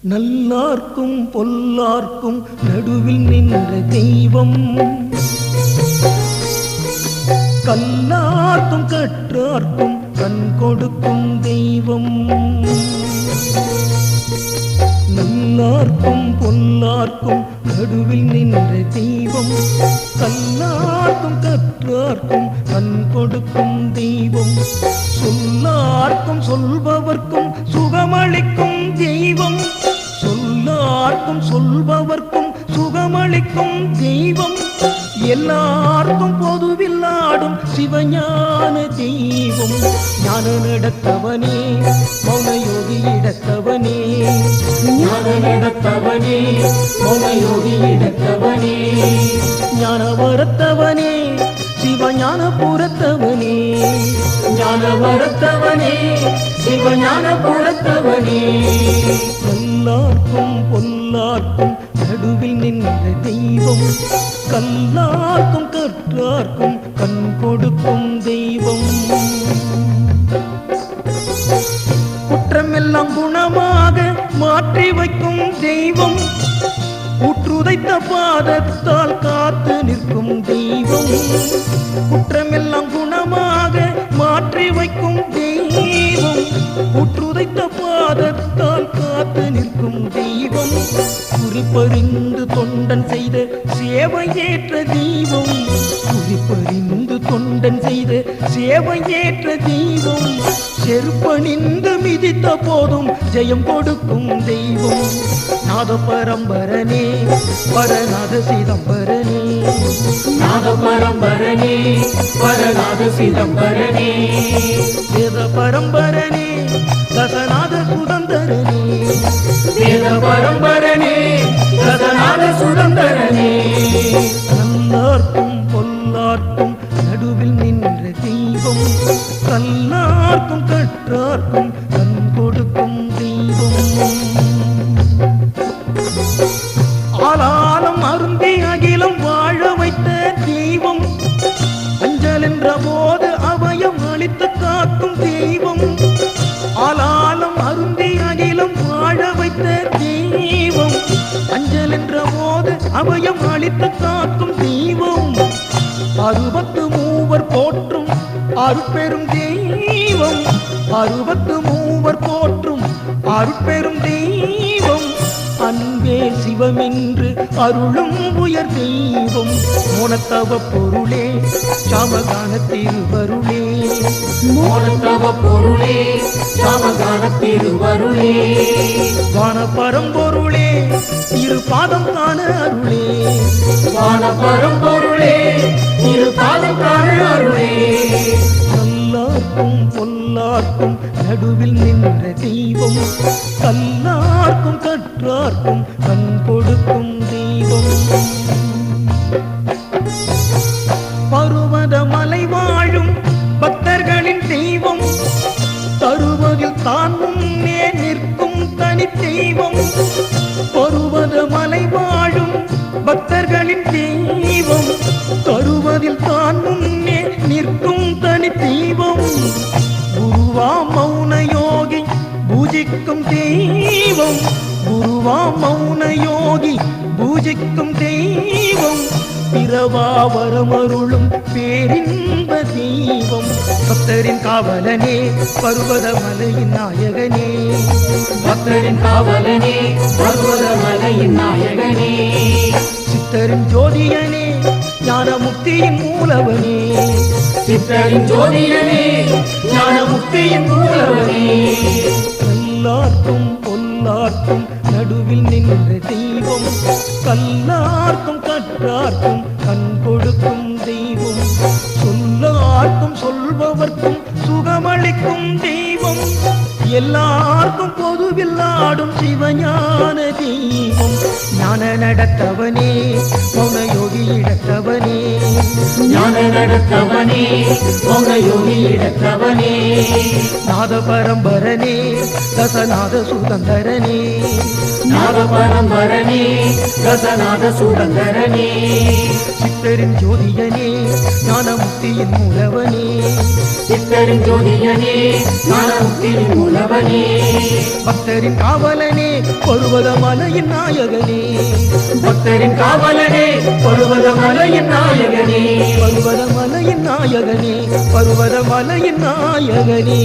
நல்லார்க்கும் பொல்லார்க்கும் நடுவில் நின்ற தெய்வம். கல்லார்க்கும் கற்றார்க்கும் கண் கொடுக்கும் தெய்வம். நல்லார்க்கும் பொல்லார்க்கும் நடுவில் நின்ற தெய்வம். கல்லார்க்கும் கற்றார்க்கும் கண் கொடுக்கும் தெய்வம். சொல்லார்க்கும் சொல்பவர்க்கும் சுகமளிக்கும் தெய்வம். சொல்லார்க்கும் சொல்பவர்க்கும் சுகமளிக்கும் தெய்வம். எல்லாருக்கும் பொதுவில் ஆடும் சிவஞான தெய்வம். ஞான நடத்தவனே மௌனயோகி இடத்தவனே. ஞான நடத்தவனே மௌனயோகி இடத்தவனே. ஞான வரத்தவனே சிவஞான புறத்தவனே. ஞான வரத்தவனே சிவஞான புறத்தவனே. எல்லாருக்கும் கற்றார்க்கும் நடுவில் நின்ற தெய்வம் கல்லார்க்கும் கற்றார்க்கும் கண் கொடுக்கும் தெய்வம். குற்றமெல்லாம் குணமாக மாற்றி வைக்கும் தெய்வம் ஊற்றுதைத்த பாதத்தால் காத்து நிற்கும் தெய்வம். குற்றமெல்லாம் குறிப்பறிந்து தொண்டன் செய்த சேவை ஏற்ற தெய்வம். குறிப்பறிந்து தொண்டன் செய்த சேவை ஏற்ற தெய்வம் செருப்பணிந்து மிதித்த போதும் ஜெயம் கொடுக்கும் தெய்வம். நாத பரம்பரனே பரநாத சிதம்பரனே. நாத பரம்பரனே பரநாத சிதம்பரனே. வேத பரம்பரனே தசநாத சுதந்திரனே கற்றார்க்கும் கண் கொடுக்கும் தெய்வம் ஆளாலும் அருந்தி அகிலம் வாழ வைத்த தெய்வம். அஞ்சல் என்ற போது அவயம் அளித்து காக்கும் தெய்வம். ஆளாலும் அருந்தி அகிலம் வாழ வைத்த தெய்வம். அஞ்சல் என்ற போது அவயம் அளித்து காக்கும் தெய்வம். அறுபத்து மூவர் போற்றும் அருட்பெரும் தெய்வம் அறுபத்து மூவர் போற்றும் அருட்பெரும் தெய்வம். அன்பே சிவமென்று அருளும் உயர் தெய்வம். மோனத்தவ பொருளே சாமகான திருவருளே மோனத்தவ பொருளே சாமகான திருவருளே வான பரம்பொருளே இரு பாதம் காண அருளே. வான பரம்பொருளே கற்றார்க்கும் நடுவில் நின்ற தெய்வம். கல்லார்க்கும் கற்றார்க்கும் கண் கொடுக்கும் தெய்வம். பருவத மலை வாழும் பக்தர்களின் தெய்வம். தருவதில் தான் முன்னே நிற்கும் தனி தெய்வம். பருவத மலை வாழும் பக்தர்களின் தெய்வம். தருவதில் தான் குருவா மௌன யோகி பூஜிக்கும் தெய்வம். பிறவா வரமருளும் பேரின்ப தெய்வம் பக்தரின் காவலனே பர்வத மலையின் நாயகனே. பக்தரின் காவலனே பர்வத மலையின் நாயகனே. சித்தரின் ஜோதியனே ஞான முக்தியின் மூலவனே. சித்தரின் ஜோதியனே ஞான முக்தியின் மூலவனே. தெய்வம். கல்லார்க்கும் கற்றார்க்கும் கண் கொடுக்கும் தெய்வம். சொல்லார்க்கும் சொல்பவர்க்கும் சுகமளிக்கும் தெய்வம். எல்லார்க்கும் பொதுவில் ஆடும் சிவஞான தெய்வம் ஞான நடத்தவனே மௌன யோகி இடத்தவனே ஞான நடத்தவனே மௌன யோகி இடத்தவனே நாத பரம்பரனே தசநாத சுதந்திரனே. நாத பரம்பரனே ரசநாத சுரந்தரனே சித்தரின் ஜோதியனே ஞான முக்தியின் மூலவனே. சித்தரின் ஜோதியனே ஞானமுக்தியின் மூலவனே பக்தரின் காவலனே பருவத மலையின் நாயகனே. பக்தரின் காவலனே பருவத மலையின் நாயகனே. பருவத மலையின் நாயகனே பருவத மலையின் நாயகனே.